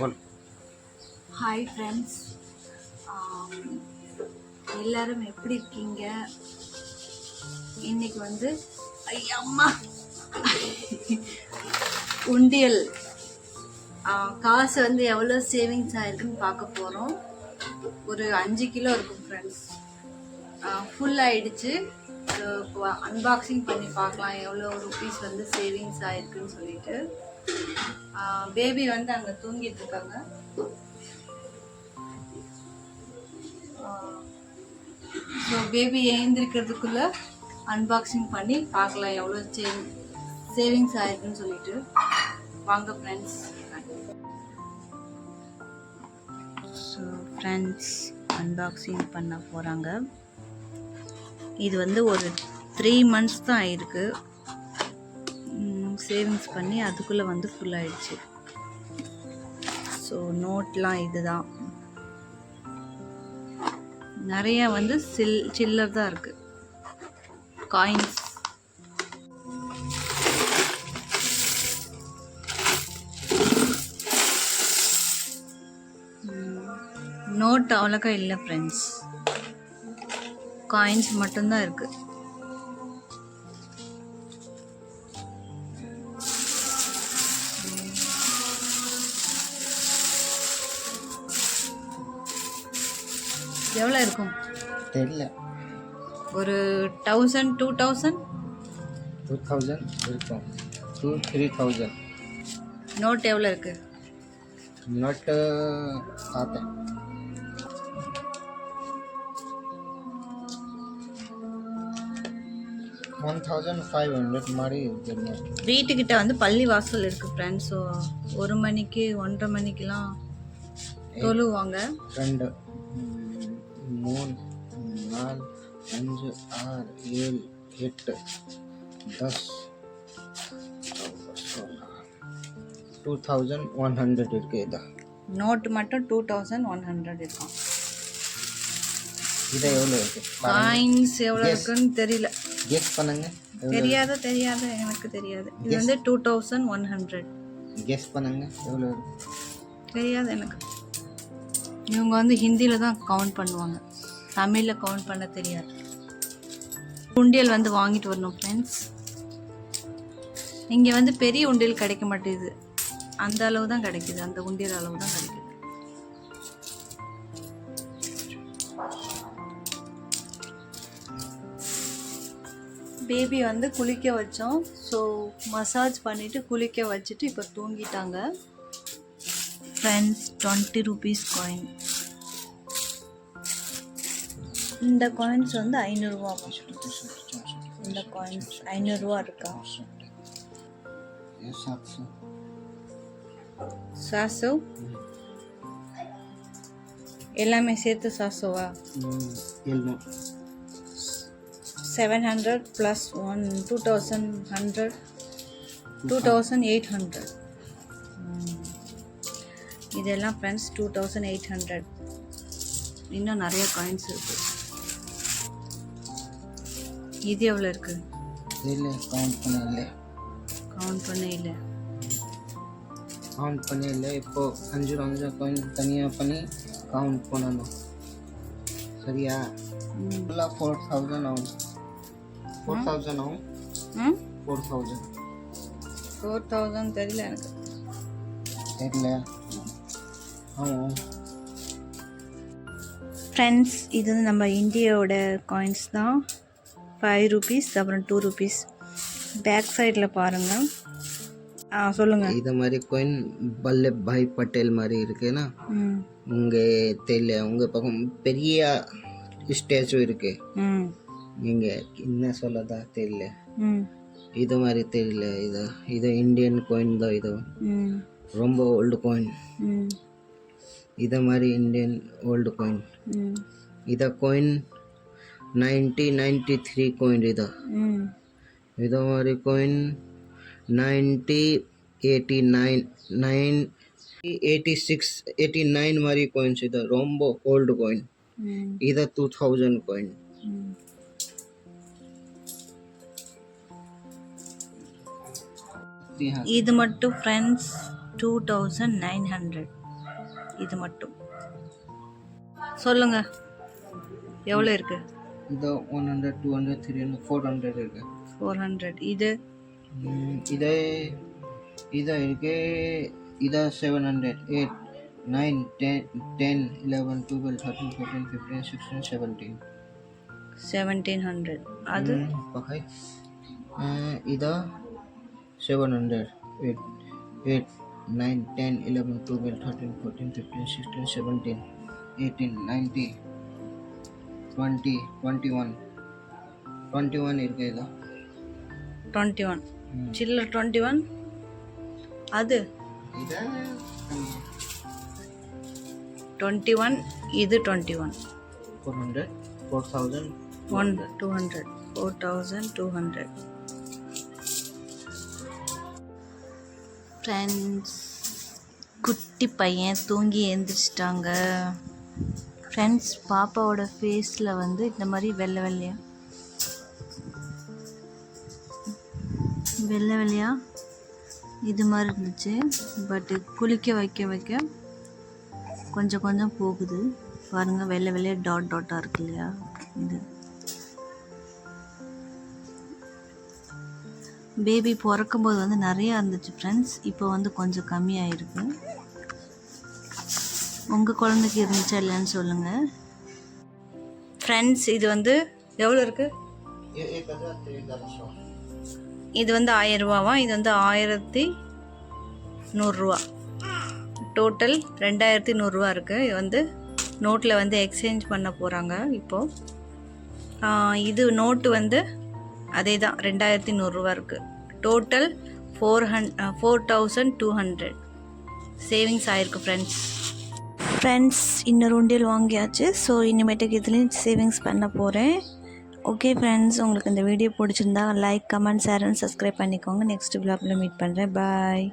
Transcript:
बोल hi friends எல்லாரும் எப்படி இருக்கீங்க? இன்னைக்கு வந்து ஐயம்மா உண்டியல். காசு வந்து எவ்வளோ சேவிங்ஸ் ஆயிருக்குன்னு பார்க்க போகிறோம் ஒரு அஞ்சு கிலோ இருக்கும் ஃப்ரெண்ட்ஸ் ஃபுல் ஆயிடுச்சு. அன்பாக்சிங் பண்ணி பார்க்கலாம். எவ்வளோ ருபீஸ் வந்து சேவிங்ஸ் ஆயிருக்குன்னு சொல்லிட்டு. பேபி வந்து அங்கே தூங்கிட்டு இருக்காங்க. ஸோ பேபி எழுந்திருக்கிறதுக்குள்ள அன்பாக்சிங் பண்ணி பார்க்கலாம் எவ்வளோ சேவ் சேவிங்ஸ் ஆயிருக்குன்னு சொல்லிட்டு. வாங்க ஃப்ரெண்ட்ஸ் ஸோ ஃப்ரெண்ட்ஸ் அன்பாக்சிங் பண்ண போகிறாங்க இது வந்து ஒரு த்ரீ மந்த்ஸ் தான் ஆயிருக்கு. சேவிங்ஸ் பண்ணி அதுக்குள்ளே வந்து ஃபுல் ஆயிடுச்சு. ஸோ நோட்லாம் இதுதான். நிறைய வந்து சில் சில்லர் தான் இருக்குது காயின்ஸ் நோட் அவ்வளோக்கா இல்லை ஃப்ரெண்ட்ஸ் காயின்ஸ் மட்டும்தான் இருக்குது எவ்வளோ இருக்கும்? தெரியல. ஒரு thousand two thousand two thousand இருக்கும். டூ த்ரீ தௌசண்ட் நோட் எவ்வளோ இருக்கு? நோட்டு பார்த்தேன். ஒன் தௌசண்ட் ஃபைவ் ஹண்ட்ரட் மாதிரி வீட்டுக்கிட்ட வந்து பள்ளி வாசல் இருக்குது ஃப்ரெண்ட்ஸ் ஸோ ஒரு மணிக்கு ஒன்றரை மணிக்கெலாம் தொழுவாங்க. ரெண்டு. மூணு நாலு அஞ்சு ஆறு ஏழு எட்டு தஸ் டூ தௌசண்ட் ஒன் ஹண்ட்ரட் இருக்கு இது நோட்டு மட்டும் டூ தௌசண்ட் ஒன் ஹண்ட்ரட் இருக்கும் இது எவ்வளோ இருக்கு காயின்ஸ் எவ்வளோ இருக்குன்னு தெரியல கெஸ் பண்ணுங்க தெரியாத தெரியாத எனக்கு தெரியாது இது வந்து two thousand one hundred guess பண்ணுங்க எவ்வளோ இருக்கு தெரியாது எனக்கு இவங்க வந்து ஹிந்தியில் தான் கவுண்ட் பண்ணுவாங்க தமிழில் கவுண்ட் பண்ண தெரியாது. உண்டியல் வந்து வாங்கிட்டு வரணும் ஃப்ரெண்ட்ஸ் இங்கே வந்து பெரிய உண்டியல் கிடைக்க மாட்டேங்குது. அந்த அளவு தான் கிடைக்குது. அந்த உண்டியல் அளவு தான் கிடைக்குது. பேபி வந்து குளிக்க வச்சோம். ஸோ மசாஜ் பண்ணிவிட்டு குளிக்க வச்சுட்டு இப்போ தூங்கிட்டாங்க. ஃப்ரெண்ட்ஸ் டுவெண்ட்டி ருபீஸ் காயின் இந்த காயின்ஸ் வந்து ஐநூறுரூவா இந்த காயின்ஸ் ஐநூறுரூவா இருக்கா? சாசு? எல்லாமே சேர்த்து சாசுவா? Seven hundred plus one two thousand hundred two thousand eight hundred இதெல்லாம் friends two thousand eight hundred இன்னும் நிறைய காயின்ஸ் இருக்குது இது எவ்வளோ இருக்கு? இல்லை கவுண்ட் பண்ணல. கவுண்ட் பண்ண இல்லை கவுண்ட் பண்ணல. இப்போ அஞ்சு அஞ்சு காயின் தனியாக பண்ணி கவுண்ட் பண்ணணும். சரியா? ஃபுல்லாக ஃபோர் தௌசண்ட் ஆகும். ஃபோர் தௌசண்ட் ஆகும். ஃபோர் தௌசண்ட் ஃபோர் தௌசண்ட் தெரியல எனக்கு. தெரியல. ஆமாம். ஃப்ரெண்ட்ஸ் இது வந்து நம்ம இந்தியாவோட காயின்ஸ் தான். ஃபைவ் ருபீஸ் அப்புறம் டூ ருபீஸ் பேக் சைடில் பாருங்கள் ஆ சொல்லுங்கள் இது மாதிரி கோயின் வல்லப் பாய் பட்டேல் மாதிரி இருக்குன்னா உங்கள் தெரியல உங்கள் பக்கம் பெரிய ஸ்டேச்சு இருக்கு. நீங்கள் என்ன சொல்லதா தெரியல. இது மாதிரி தெரியல இது இது இந்தியன் கோயின் தான் இது. ரொம்ப ஓல்டு கோயின் இதை மாதிரி இந்தியன் ஓல்டு கோயின் இதை coin ninety ninety three coin इधर इधर हमारी coin ninety eighty nine nine eighty six eighty nine हमारी कोइन इधर रोम्बो ओल्ड कोइन इधर टू थाउजेंड कोइन இது மட்டும் friends two thousand nine hundred இது மட்டும் சொல்லுங்கள் எவ்வளோ இருக்குது இது one hundred two hundred three hundred four hundred இருக்கு ஃபோர் ஹண்ட்ரட் இது ம், இதே இதா இருக்கு இதா seven hundred eight nine ten ten eleven twelve thirteen fourteen fifteen sixteen seventeen seventeen hundred அது pakai uh, ida 700 8 8 9 10 11 12 13 14 15 16 17 18 19 20 21 21 இருக்கு இதா? டுவெண்ட்டி ஒன் சில்லர் டுவெண்ட்டி ஒன் அது? இத? டுவெண்ட்டி ஒன் இது twenty one 400 4000 one two hundred four thousand two hundred friends குட்டி பையன் தூங்கி எழுந்திரிச்சிட்டாங்க ஃப்ரெண்ட்ஸ் பாப்பாவோட ஃபேஸில் வந்து இந்த மாதிரி வெள்ளை வெள்ளையா? வெள்ளை வெள்ளையா? இது மாதிரி இருந்துச்சு. பட்டு குளிக்க வைக்க வைக்க கொஞ்சம் கொஞ்சம் போகுது. பாருங்கள் வெள்ளை வெள்ளையா டாட் டாட்டாக இருக்கு இல்லையா? இது. பேபி பிறக்கும்போது வந்து நிறையா இருந்துச்சு ஃப்ரெண்ட்ஸ் இப்போ வந்து கொஞ்சம் கம்மியாயிருக்கு. உங்கள் குழந்தைக்கு இருந்துச்சா இல்லைன்னு சொல்லுங்கள் ஃப்ரெண்ட்ஸ் இது வந்து எவ்வளோ இருக்குது இது வந்து ஆயிரம் ரூபாவா? இது வந்து ஆயிரத்தி நூறுரூவா டோட்டல் ரெண்டாயிரத்தி நூறுரூவா இருக்குது இது வந்து நோட்டில் வந்து எக்ஸ்சேஞ்ச் பண்ண போகிறாங்க இப்போது இது நோட்டு வந்து அதே தான் ரெண்டாயிரத்தி நூறுரூவா இருக்குது டோட்டல் ஃபோர் ஹன் four thousand two hundred savings ஆயிருக்கு ஃப்ரெண்ட்ஸ் ஃப்ரெண்ட்ஸ் இன்னொரு உண்டியல் வாங்கியாச்சு. ஸோ இனிமேட்டுக்கு இதுலேயும் சேவிங்ஸ் பண்ண போகிறேன் ஓகே ஃப்ரெண்ட்ஸ் உங்களுக்கு இந்த வீடியோ பிடிச்சிருந்தா like comment share and subscribe பண்ணிக்கோங்க. நெக்ஸ்ட் vlogல மீட் பண்ணுறேன் பாய்